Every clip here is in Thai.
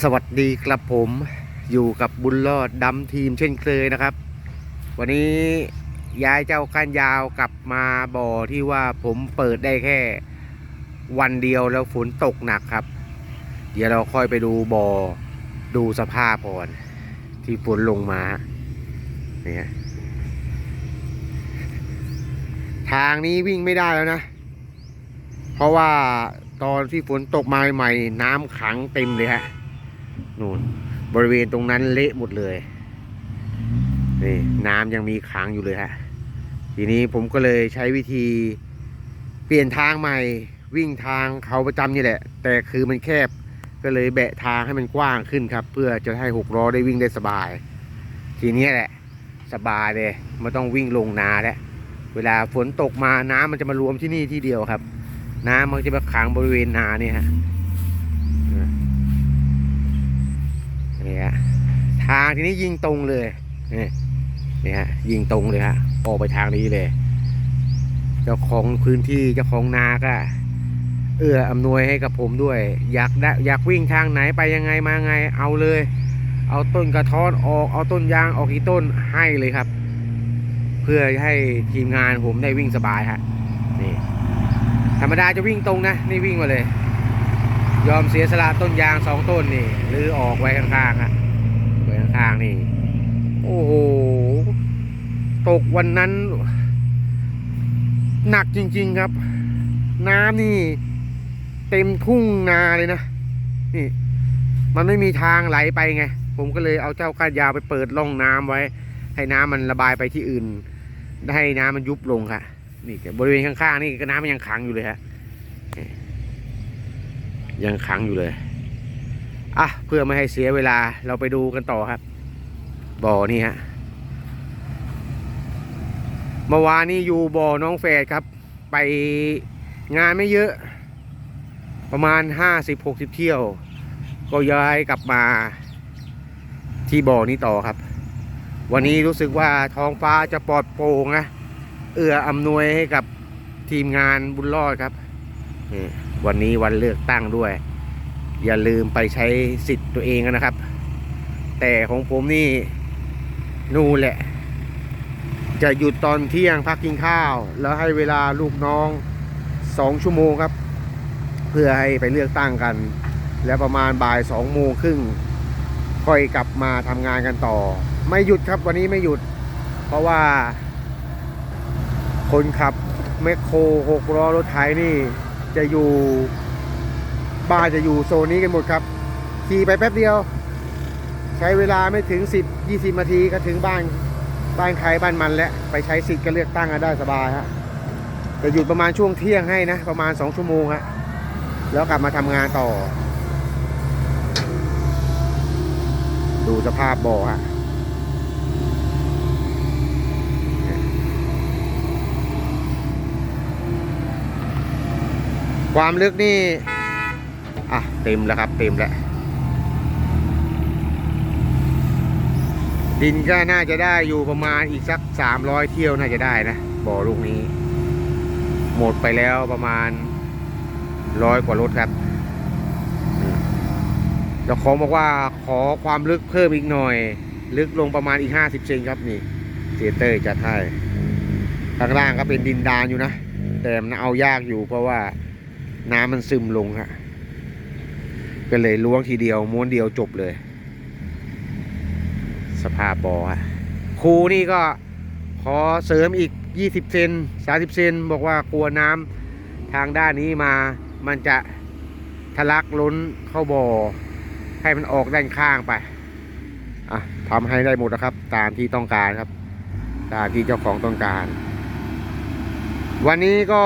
สวัสดีครับผมอยู่กับบุญรอดดำทีมเช่นเคยนะครับ วันนี้ย้ายเจ้าก้านยาวกลับมาบ่อที่ว่าผมเปิดได้แค่วันเดียวแล้วฝนตกหนักครับ เดี๋ยวเราค่อยไปดูบ่อดูสภาพก่อน ที่ฝนลงมาเนี่ยทางนี้วิ่งไม่ได้แล้วนะ เพราะว่าตอนที่ฝนตกมาใหม่ น้ำขังเต็มเลยฮะ นู่นบริเวณตรงนั้นเละหมดเลยนี่น้ำยังมีขังอยู่เลยฮะทีนี้ผมก็เลยใช้วิธีเปลี่ยนทางใหม่วิ่งทางเขาประจำนี่แหละ แต่คือมันแคบก็เลยแบะทางให้มันกว้างขึ้นครับ เพื่อจะให้หกล้อได้วิ่งได้สบาย ทีนี้แหละ สบายเลยไม่ต้องวิ่งลงนาแล้วเวลาฝนตกมาน้ำมันจะมารวมที่นี่ที่เดียวครับ น้ำมันจะมาขังบริเวณนาเนี่ยฮะ ฮะทางทีนี้ยิงตรงเลยนี่นี่ฮะยิงตรงเลยฮะออกไปทางนี้เลย เจ้าของพื้นที่เจ้าของนาก็ เอื้ออำนวยให้กับผมด้วย อยากได้อยากวิ่งทางไหนไปยังไงมาไงเอาเลย เอาต้นกระท้อนออกเอาต้นยางออกกี่ต้นให้เลยครับ เพื่อให้ทีมงานผมได้วิ่งสบายฮะนี่ธรรมดาจะวิ่งตรงนะ นี่วิ่งมาเลย ยอมเสียสละต้นยางสองต้นนี่หรือออกไว้ข้างๆอะไว้ข้างๆนี่ โอ้โห ตกวันนั้น หนักจริง ๆครับ น้ำนี่ เต็มทุ่งนาเลยนะ นี่ มันไม่มีทางไหลไปไง ผมก็เลยเอาเจ้าก้านยาวไปเปิดร่องน้ำไว้ ให้น้ำมันระบายไปที่อื่น ให้น้ำมันยุบลงค่ะ นี่บริเวณข้างๆนี่ก็น้ำมันยังขังอยู่เลยฮะ ยังขังอยู่เลย อะ เพื่อไม่ให้เสียเวลาเราไปดูกันต่อครับ บ่อนี่ฮะเมื่อวานนี้อยู่บ่อน้องแฝดครับ ไปงานไม่เยอะ ประมาณห้าสิบหกสิบเที่ยว ก็ย้ายกลับมา ที่บ่อนี้ต่อครับ วันนี้รู้สึกว่าท้องฟ้าจะปลอดโปร่งนะเอื้ออำนวยให้กับทีมงานบุญรอดครับนี่ วันนี้วันเลือกตั้งด้วย อย่าลืมไปใช้สิทธิ์ตัวเองนะครับ แต่ของผมนี่นู่นแหละ จะหยุดตอนเที่ยงพักกินข้าว แล้วให้เวลาลูกน้องสองชั่วโมงครับ เพื่อให้ไปเลือกตั้งกัน แล้วประมาณบ่ายสองโมงครึ่งค่อยกลับมาทำงานกันต่อ ไม่หยุดครับวันนี้ไม่หยุด เพราะว่า คนขับแมคโครหกล้อรถไถนี่ จะอยู่บ้านจะอยู่โซนนี้กันหมดครับ ขี่ไปแป๊บเดียว ใช้เวลาไม่ถึง 10 20นาทีก็ถึงบ้านบ้านใครบ้านมันแล้วไปใช้สิทธิ์ก็เลือกตั้งกันได้สบายฮะจะหยุดประมาณช่วงเที่ยงให้นะ ประมาณ 2 ชั่วโมงฮะแล้วกลับมาทำงานต่อ ดูสภาพบ่อฮะ ความลึกนี่ อะ เต็มแล้วครับ เต็มแล้ว ดินก็น่าจะได้อยู่ประมาณอีกสักสามร้อยเที่ยวน่าจะได้นะ บ่อลูกนี้ หมดไปแล้วประมาณร้อยกว่ารถครับเจ้าของบอกว่าขอความลึกเพิ่มอีกหน่อย ลึกลงประมาณอีกห้าสิบเซนครับนี่เจเตอร์จัดให้ข้างล่างก็เป็นดินดานอยู่นะ แต่มันเอายากอยู่เพราะว่า น้ำมันซึมลงฮะก็เลยล้วงทีเดียวม้วนเดียวจบเลย สภาพบอ่อฮะครูนี่ก็ขอเสริมอีก 20 เซน30 เซนบอกว่ากลัวน้ำทางด้านนี้มามันจะทะลักล้นเข้าบ่อให้มันออกด้านข้างไปอะทำให้ได้หมดนะครับ ตามที่ต้องการครับ ตามที่เจ้าของต้องการ วันนี้ก็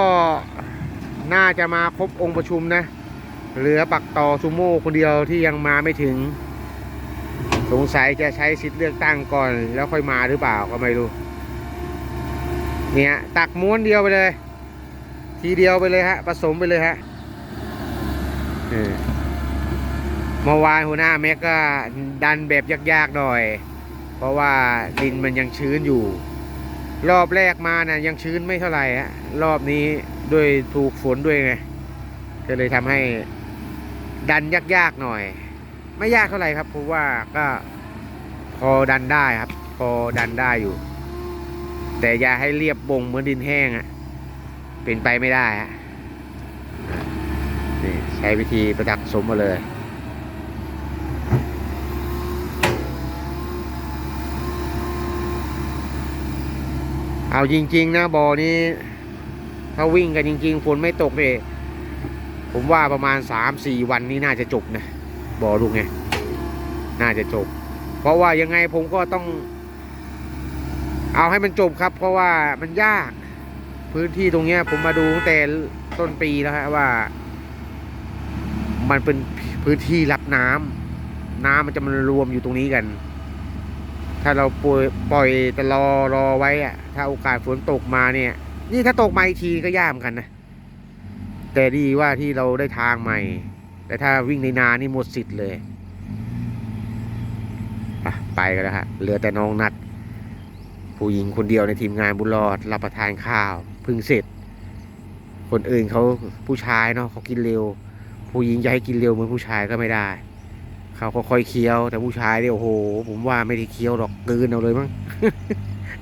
น่าจะมาครบองค์ประชุมนะ เหลือปักต่อซูโม่คนเดียวที่ยังมาไม่ถึง สงสัยจะใช้สิทธิ์เลือกตั้งก่อนแล้วค่อยมาหรือเปล่าก็ไม่รู้ เนี่ยตักม้วนเดียวไปเลย ทีเดียวไปเลยฮะผสมไปเลยฮะเออเมื่อวานหัวหน้าแม็กก็ดันแบบยากๆหน่อย เพราะว่าดินมันยังชื้นอยู่ รอบแรกมานะ่ะยังชื้นไม่เท่าไหร่ฮะรอบนี้ ด้วยถูกฝนด้วยไงก็เลยทำให้ดันยากๆหน่อย ไม่ยากเท่าไหร่ครับผมว่าก็พอดันได้ครับ พอดันได้อยู่ แต่อย่าให้เรียบบงเหมือนดินแห้งอะเป็นไปไม่ได้ฮะนี่ใช้วิธีประดักสมมาเลยเอาจริง ๆ นะบอนี้ ถ้าวิ่งกันจริง ๆ ฝนไม่ตกเลยผมว่าประมาณสามสี่วันนี้น่าจะจบนะบอกลูกไงน่าจะจบ เพราะว่ายังไงผมก็ต้อง เอาให้มันจบครับ เพราะว่ามันยาก พื้นที่ตรงเนี้ย ผมมาดูตั้งแต่ต้นปีแล้วฮะว่า มันเป็นพื้นที่รับน้ำน้ำมันจะมันรวมอยู่ตรงนี้กัน ถ้าเราปล่อยปล่อยแต่รอรอไว้อะถ้าโอกาสฝนตกมาเนี่ย นี่ถ้าตกมาอีกทีก็ยากเหมือนกันนะ แต่ดีว่าที่เราได้ทางใหม่ แต่ถ้าวิ่งในนานี่หมดสิทธิ์เลย ไปกันแล้วฮะ เหลือแต่น้องนัด ผู้หญิงคนเดียวในทีมงานบุญรอด รับประทานข้าวพึ่งเสร็จ คนอื่นเขาผู้ชายเนาะเขากินเร็ว ผู้หญิงจะให้กินเร็วเหมือนผู้ชายก็ไม่ได้ เขาก็ค่อยเคี้ยว แต่ผู้ชายเนี่ยโอ้โห ผมว่าไม่ได้เคี้ยวหรอกกลืนเอาเลยมั้ง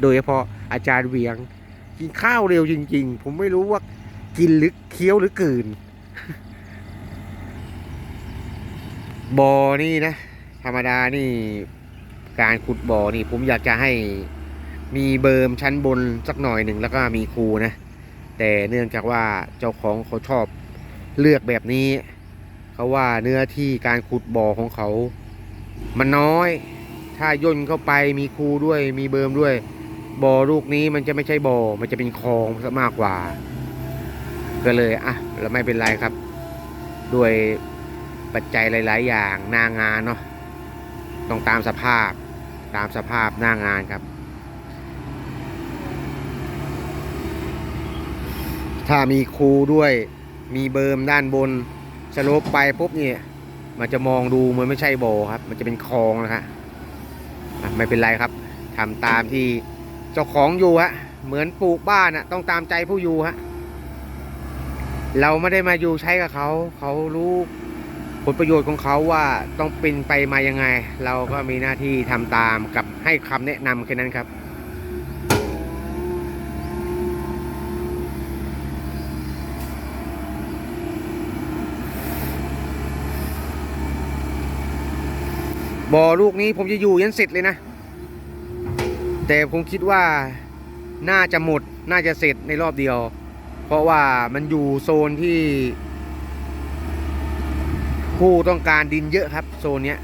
โดยเฉพาะอาจารย์เวียง กินข้าวเร็วจริง ๆ ผมไม่รู้ว่ากินหรือเคี้ยวหรือกลืนบอนี่นะ ธรรมดานี่ การขุดบ่อนี่ ผมอยากจะให้มีเบิร์มชั้นบนสักหน่อยหนึ่งแล้วก็มีครูนะ แต่เนื่องจากว่าเจ้าของเขาชอบเลือกแบบนี้เขาว่าเนื้อที่การขุดบ่อของเขา มันน้อย ถ้าย่นเข้าไปมีครูด้วยมีเบิร์มด้วย บ่อลูกนี้มันจะไม่ใช่บ่อ มันจะเป็นคลองซะมากกว่า ก็เลยอะเราไม่เป็นไรครับ ด้วยปัจจัยหลาย ๆ อย่างหน้างานเนาะต้องตามสภาพตามสภาพหน้างานครับ ถ้ามีครูด้วยมีเบิร์มด้านบนสโลปไปปุ๊บเนี่ยมันจะมองดูเหมือนไม่ใช่โบครับ มันจะเป็นคลองนะครับอะไม่เป็นไรครับทำตามที่ เจ้าของอยู่ฮะ เหมือนปลูกบ้านอะต้องตามใจผู้อยู่ฮะ เราไม่ได้มาอยู่ใช้กับเขา เขารู้ผลประโยชน์ของเขาว่าต้องเป็นไปมายังไง เราก็มีหน้าที่ทำตามกับให้คำแนะนำแค่นั้นครับบ่อลูกนี้ผมจะอยู่ยันเสร็จเลยนะ แต่ผมคิดว่าน่าจะหมดน่าจะเสร็จในรอบเดียว เพราะว่ามันอยู่โซนที่ ผู้ต้องการดินเยอะครับ โซนเนี้ย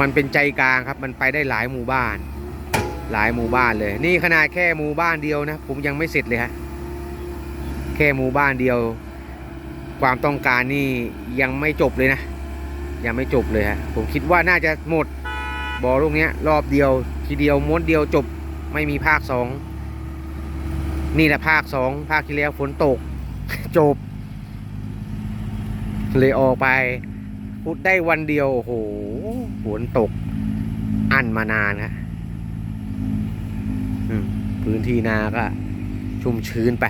มันเป็นใจกลางครับ มันไปได้หลายหมู่บ้าน หลายหมู่บ้านเลย นี่ขนาดแค่หมู่บ้านเดียวนะ ผมยังไม่เสร็จเลยฮะแค่หมู่บ้านเดียว ความต้องการนี่ยังไม่จบเลยนะ ยังไม่จบเลยฮะผมคิดว่าน่าจะหมด บอลูกนี้รอบเดียว ทีเดียวม้วนเดียวจบไม่มีภาคสองนี่แหละภาคสองภาคที่แล้วฝนตก จบ เลยออกไปพูดได้วันเดียวโอ้โหฝนตก อั้นมานานฮะพื้นที่นาก็ชุ่มชื้นไป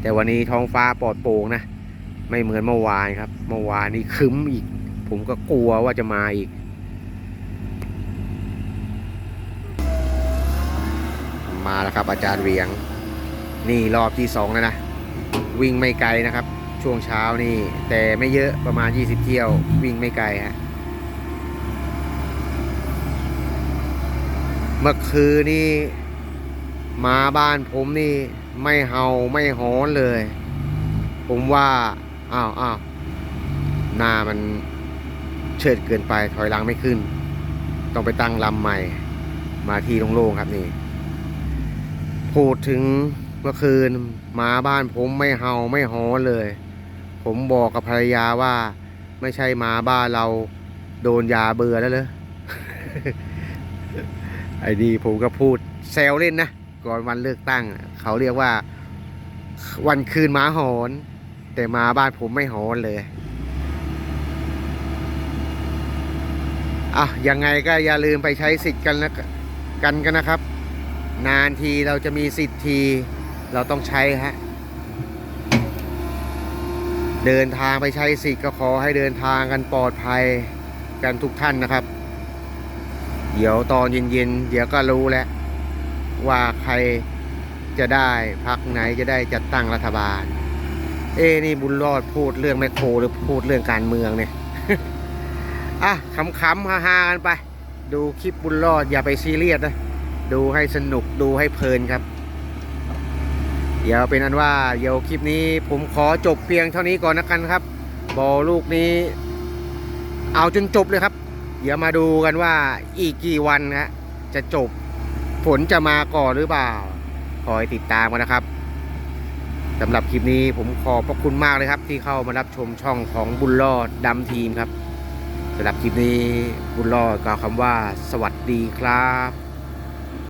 แต่วันนี้ท้องฟ้าปลอดโปร่งนะ ไม่เหมือนเมื่อวานครับ เมื่อวานนี้คึ้มอีก ผมก็กลัวว่าจะมาอีก มา แล้วครับ อาจารย์เวียง นี่รอบที่สองแล้วนะ วิ่งไม่ไกลนะครับ ช่วงเช้านี่ แต่ไม่เยอะประมาณ 20 เที่ยว วิ่งไม่ไกลฮะเมื่อคืนนี่มาบ้านผมนี่ไม่เห่าไม่หอนเลย ผมว่าอ้าวอ้าวหน้ามันเชิดเกินไปถอยหลังไม่ขึ้น ต้องไปตั้งลำใหม่ มาที่โล่งๆครับนี่ พูดถึงเมื่อคืนหมาบ้านผมไม่เห่าไม่หอนเลย ผมบอกกับภรรยาว่า ไม่ใช่หมาบ้านเราโดนยาเบื่อแล้วเลยไอ้ดีผมก็พูดแซวเล่นนะ ก่อนวันเลือกตั้ง เขาเรียกว่า วันคืนหมาหอน แต่มาบ้านผมไม่หอนเลยอะยังไงก็อย่าลืมไปใช้สิทธิ์กันนะกันกันนะครับ นานทีเราจะมีสิทธิ์ทีเราต้องใช้ฮะ เดินทางไปใช้สิทธิ์ก็ขอให้เดินทางกันปลอดภัยกันทุกท่านนะครับ เดี๋ยวตอนเย็นๆเดี๋ยวก็รู้แล้ว ว่าใครจะได้พักไหนจะได้จัดตั้งรัฐบาล เอ้นี่บุญรอดพูดเรื่องแมคโครหรือพูดเรื่องการเมืองเนี่ยอะขำๆฮาๆกันไป ดูคลิปบุญรอดอย่าไปซีเรียสนะ ดูให้สนุกดูให้เพลินครับ เดี๋ยวเป็นอันว่าเดี๋ยวคลิปนี้ผมขอจบเพียงเท่านี้ก่อนนะกันครับบอลลูกนี้ เอาจนจบเลยครับ เดี๋ยวมาดูกันว่าอีกกี่วันนะจะจบฝนจะมาก่อนหรือเปล่า คอยติดตามกันนะครับสำหรับคลิปนี้ผมขอบพระคุณมากเลยครับ ที่เข้ามารับชมช่องของบุญรอดดำทีมครับสำหรับคลิปนี้บุญรอดกล่าวคำว่าสวัสดีครับ